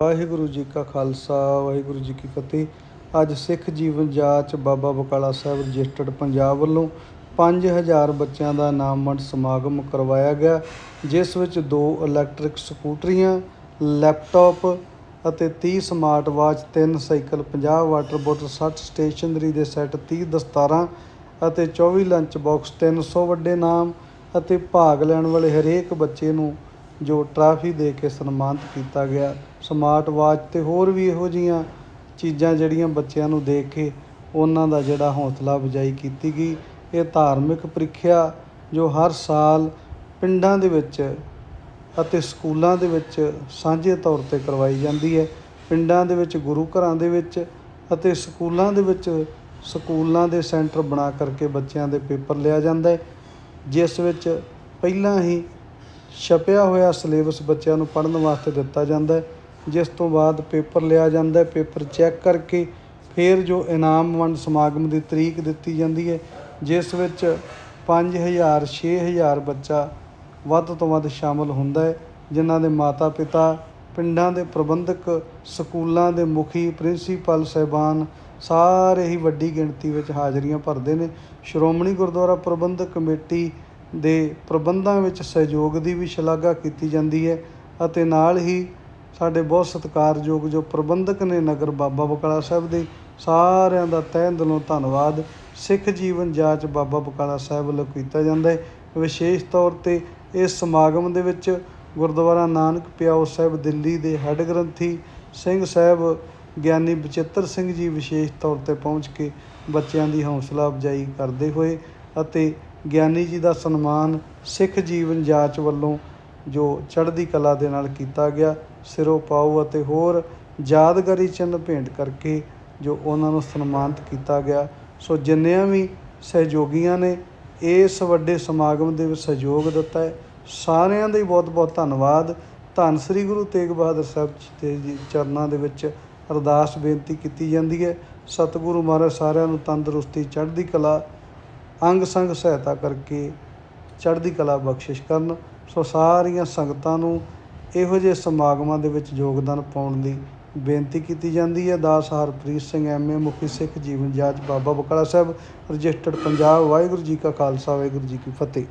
ਵਾਹਿਗੁਰੂ ਜੀ ਕਾ ਖਾਲਸਾ, ਵਾਹਿਗੁਰੂ ਜੀ ਕੀ ਫਤਿਹ। ਅੱਜ ਸਿੱਖ ਜੀਵਨ ਜਾਂਚ ਬਾਬਾ ਬਕਾਲਾ ਸਾਹਿਬ ਰਜਿਸਟਰਡ ਪੰਜਾਬ ਵੱਲੋਂ 5000 ਬੱਚਿਆਂ ਦਾ ਨਾਮਵੰਡ ਸਮਾਗਮ ਕਰਵਾਇਆ ਗਿਆ, ਜਿਸ ਵਿੱਚ ਦੋ ਇਲੈਕਟ੍ਰਿਕ ਸਕੂਟਰੀਆਂ, ਲੈਪਟਾਪ ਅਤੇ 30 smart watch 3 cycle 50 water bottle 60 stationery ਦੇ ਸੈੱਟ 30 ਦਸਤਾਰਾਂ ਅਤੇ 24 ਲੰਚ ਬਾਕਸ 300 ਵੱਡੇ ਨਾਮ ਅਤੇ ਭਾਗ ਲੈਣ ਵਾਲੇ ਹਰੇਕ ਬੱਚੇ ਨੂੰ ਜੋ ਟਰਾਫੀ ਦੇ ਕੇ ਸਨਮਾਨਿਤ ਕੀਤਾ ਗਿਆ। ਸਮਾਰਟ ਵਾਚ ਅਤੇ ਹੋਰ ਵੀ ਇਹੋ ਜਿਹੀਆਂ ਚੀਜ਼ਾਂ ਜਿਹੜੀਆਂ ਬੱਚਿਆਂ ਨੂੰ ਦੇਖ ਕੇ ਉਹਨਾਂ ਦਾ ਜਿਹੜਾ ਹੌਸਲਾ ਅਫਜ਼ਾਈ ਕੀਤੀ ਗਈ, ਇਹ ਧਾਰਮਿਕ ਪ੍ਰੀਖਿਆ ਜੋ ਹਰ ਸਾਲ ਪਿੰਡਾਂ ਦੇ ਵਿੱਚ ਅਤੇ ਸਕੂਲਾਂ ਦੇ ਵਿੱਚ ਸਾਂਝੇ ਤੌਰ ਤੇ ਕਰਵਾਈ ਜਾਂਦੀ ਹੈ। ਪਿੰਡਾਂ ਦੇ ਵਿੱਚ ਗੁਰੂ ਘਰਾਂ ਦੇ ਵਿੱਚ ਅਤੇ ਸਕੂਲਾਂ ਦੇ ਵਿੱਚ ਸਕੂਲਾਂ ਦੇ ਸੈਂਟਰ ਬਣਾ ਕਰਕੇ ਬੱਚਿਆਂ ਦੇ ਪੇਪਰ ਲਿਆ ਜਾਂਦਾ ਹੈ। ਜਿਸ ਵਿੱਚ ਪਹਿਲਾਂ ਹੀ ਛਪਿਆ ਹੋਇਆ ਸਿਲੇਬਸ ਬੱਚਿਆਂ ਨੂੰ ਪੜ੍ਹਨ ਵਾਸਤੇ ਦਿੱਤਾ ਜਾਂਦਾ ਹੈ, ਜਿਸ ਤੋਂ ਬਾਅਦ ਪੇਪਰ ਲਿਆ ਜਾਂਦਾ ਹੈ, ਪੇਪਰ ਚੈੱਕ ਕਰਕੇ ਫਿਰ ਜੋ ਇਨਾਮ ਵੰਡ ਸਮਾਗਮ ਦੀ ਤਰੀਕ ਦਿੱਤੀ ਜਾਂਦੀ ਹੈ, ਜਿਸ ਵਿੱਚ 5000 6000 ਬੱਚਾ ਵੱਧ ਤੋਂ ਵੱਧ ਸ਼ਾਮਲ ਹੁੰਦਾ ਹੈ, ਜਿਨ੍ਹਾਂ ਦੇ ਮਾਤਾ ਪਿਤਾ ਪਿੰਡਾਂ ਦੇ ਪ੍ਰਬੰਧਕ, ਸਕੂਲਾਂ ਦੇ ਮੁਖੀ, ਪ੍ਰਿੰਸੀਪਲ, ਸਹਿਬਾਨ ਸਾਰੇ ਹੀ ਵੱਡੀ ਗਿਣਤੀ ਵਿੱਚ ਹਾਜ਼ਰੀਆਂ ਭਰਦੇ ਨੇ। ਸ਼੍ਰੋਮਣੀ ਗੁਰਦੁਆਰਾ ਪ੍ਰਬੰਧਕ ਕਮੇਟੀ ਦੇ ਪ੍ਰਬੰਧਾਂ ਵਿੱਚ ਸਹਿਯੋਗ ਦੀ ਵੀ ਸ਼ਲਾਘਾ ਕੀਤੀ ਜਾਂਦੀ ਹੈ ਅਤੇ ਨਾਲ ਹੀ ਸਾਡੇ ਬਹੁਤ ਸਤਿਕਾਰਯੋਗ ਜੋ ਪ੍ਰਬੰਧਕ ਨੇ ਨਗਰ ਬਾਬਾ ਬਕਾਲਾ ਸਾਹਿਬ ਦੇ, ਸਾਰਿਆਂ ਦਾ ਤਹਿ ਦਿਲੋਂ ਧੰਨਵਾਦ। ਸਿੱਖ ਜੀਵਨ ਜਾਂਚ ਬਾਬਾ ਬਕਾਲਾ ਸਾਹਿਬ ਵੱਲੋਂ ਕੀਤਾ ਜਾਂਦਾ ਹੈ। ਵਿਸ਼ੇਸ਼ ਤੌਰ ਤੇ ਇਸ ਸਮਾਗਮ ਦੇ ਵਿੱਚ ਗੁਰਦੁਆਰਾ ਨਾਨਕ ਪਿਆਓ ਸਾਹਿਬ ਦਿੱਲੀ ਦੇ ਹੈੱਡ ਗ੍ਰੰਥੀ ਸਿੰਘ ਸਾਹਿਬ, ਗਿਆਨੀ ਬਚਿੱਤਰ ਸਿੰਘ ਜੀ ਵਿਸ਼ੇਸ਼ ਤੌਰ ਤੇ ਪਹੁੰਚ ਕੇ ਬੱਚਿਆਂ ਦੀ ਹੌਸਲਾ ਅਫਜ਼ਾਈ ਕਰਦੇ ਹੋਏ ਅਤੇ ਗਿਆਨੀ ਜੀ ਦਾ ਸਨਮਾਨ ਸਿੱਖ ਜੀਵਨ ਜਾਂਚ ਵੱਲੋਂ ਜੋ ਚੜ੍ਹਦੀ ਕਲਾ ਦੇ ਨਾਲ ਕੀਤਾ ਗਿਆ, ਸਿਰੋਂ ਪਾਉ ਅਤੇ ਹੋਰ ਯਾਦਗਾਰੀ ਚਿੰਨ੍ਹ ਭੇਂਟ ਕਰਕੇ ਜੋ ਉਹਨਾਂ ਨੂੰ ਸਨਮਾਨਿਤ ਕੀਤਾ ਗਿਆ। ਸੋ ਜਿੰਨਿਆਂ ਵੀ ਸਹਿਯੋਗੀਆਂ ਨੇ, ਇਸ ਵੱਡੇ ਸਮਾਗਮ ਦੇ ਵਿੱਚ ਸਹਿਯੋਗ ਦਿੱਤਾ ਹੈ। ਸਾਰਿਆਂ ਦਾ ਹੀ ਬਹੁਤ ਬਹੁਤ ਧੰਨਵਾਦ। ਧੰਨ ਸ੍ਰੀ ਗੁਰੂ ਤੇਗ ਬਹਾਦਰ ਸਾਹਿਬ ਜੀ ਦੇ ਜੀ ਚਰਨਾਂ ਦੇ ਵਿੱਚ ਅਰਦਾਸ ਬੇਨਤੀ ਕੀਤੀ ਜਾਂਦੀ ਹੈ। ਸਤਿਗੁਰੂ ਮਹਾਰਾਜ ਸਾਰਿਆਂ ਨੂੰ ਤੰਦਰੁਸਤੀ, ਚੜ੍ਹਦੀ ਕਲਾ ਅੰਗ ਸੰਗ ਸਹਾਇਤਾ ਕਰਕੇ ਚੜ੍ਹਦੀ ਕਲਾ ਬਖਸ਼ਿਸ਼ ਕਰਨ। ਸੋ ਸਾਰੀਆਂ ਸੰਗਤਾਂ ਨੂੰ ਇਹੋ ਜਿਹੇ ਸਮਾਗਮਾਂ ਦੇ ਵਿੱਚ ਯੋਗਦਾਨ ਪਾਉਣ ਦੀ ਬੇਨਤੀ ਕੀਤੀ ਜਾਂਦੀ ਹੈ। ਦਾਸ ਹਰਪ੍ਰੀਤ ਸਿੰਘ ਐਮਏ ਮੁਖੀ ਸਿੱਖ ਜੀਵਨ ਜਾਂਚ ਬਾਬਾ ਬਕਾਲਾ ਸਾਹਿਬ, ਰਜਿਸਟਰਡ ਪੰਜਾਬ। ਵਾਹਿਗੁਰੂ ਜੀ ਕਾ ਖਾਲਸਾ, ਵਾਹਿਗੁਰੂ ਜੀ ਕੀ ਫਤਿਹ।